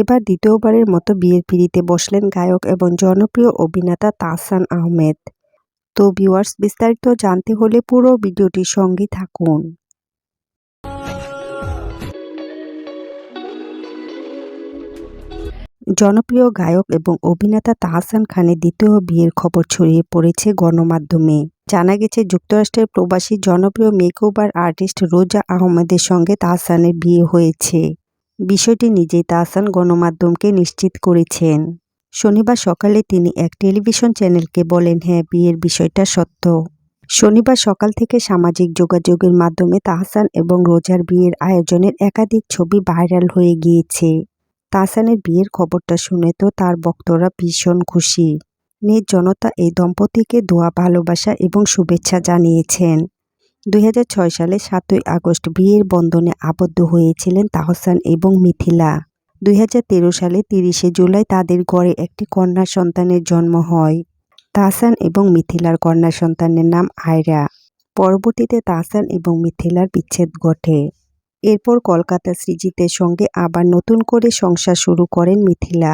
এবার দ্বিতীয়বারের মতো বিয়ের পিড়িতে বসলেন গায়ক এবং জনপ্রিয় অভিনেতা তাহসান আহমেদ। তো ভিউয়ার্স, বিস্তারিত জানতে হলে পুরো ভিডিওটির সঙ্গে থাকুন। জনপ্রিয় গায়ক এবং অভিনেতা তাহসান খানের দ্বিতীয় বিয়ের খবর ছড়িয়ে পড়েছে গণমাধ্যমে। জানা গেছে, যুক্তরাষ্ট্রের প্রবাসী জনপ্রিয় মেকওভার আর্টিস্ট রোজা আহমেদের সঙ্গে তাহসানের বিয়ে হয়েছে। বিষয়টি নিজেই তাহসান গণমাধ্যমকে নিশ্চিত করেছেন। শনিবার সকালে তিনি এক টেলিভিশন চ্যানেলকে বলেন হ্যাঁ বিয়ের বিষয়টা সত্য। শনিবার সকাল থেকে সামাজিক যোগাযোগের মাধ্যমে তাহসান এবং রোজার বিয়ের আয়োজনের একাধিক ছবি ভাইরাল হয়ে গিয়েছে। তাহসানের বিয়ের খবরটা শুনে তো তার ভক্তরা ভীষণ খুশি। নিজ জনতা এই দম্পতিকে দোয়া, ভালোবাসা এবং শুভেচ্ছা জানিয়েছেন। দুই হাজার ছয় সালে সাতই আগস্ট বিয়ের বন্ধনে আবদ্ধ হয়েছিলেন তাহসান এবং মিথিলা। দুই হাজার তেরো সালে তিরিশে জুলাই তাদের ঘরে একটি কন্যা সন্তানের জন্ম হয়। তাহসান এবং মিথিলার কন্যা সন্তানের নাম আয়রা। পরবর্তীতে তাহসান এবং মিথিলার বিচ্ছেদ ঘটে। এরপর কলকাতা সৃজিতের সঙ্গে আবার নতুন করে সংসার শুরু করেন মিথিলা।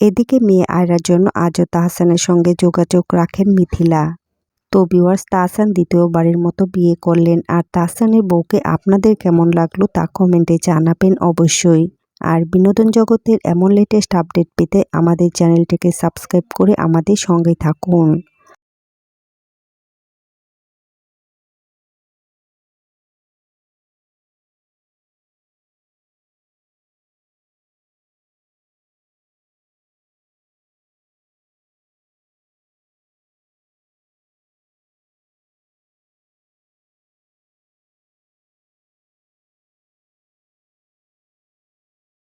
এদিকে মেয়ে আয়রার জন্য আজও তাহসানের সঙ্গে যোগাযোগ রাখেন মিথিলা। তো ভিউয়ার্স তাহসান দ্বিতীয়বারের মতো বিয়ে করলেন। আর তাহসানের বউকে আপনাদের কেমন লাগল তা কমেন্টে জানাবেন অবশ্যই। আর বিনোদন জগতের এমন লেটেস্ট আপডেট পেতে আমাদের চ্যানেলটিকে সাবস্ক্রাইব করে আমাদের সঙ্গে থাকুন।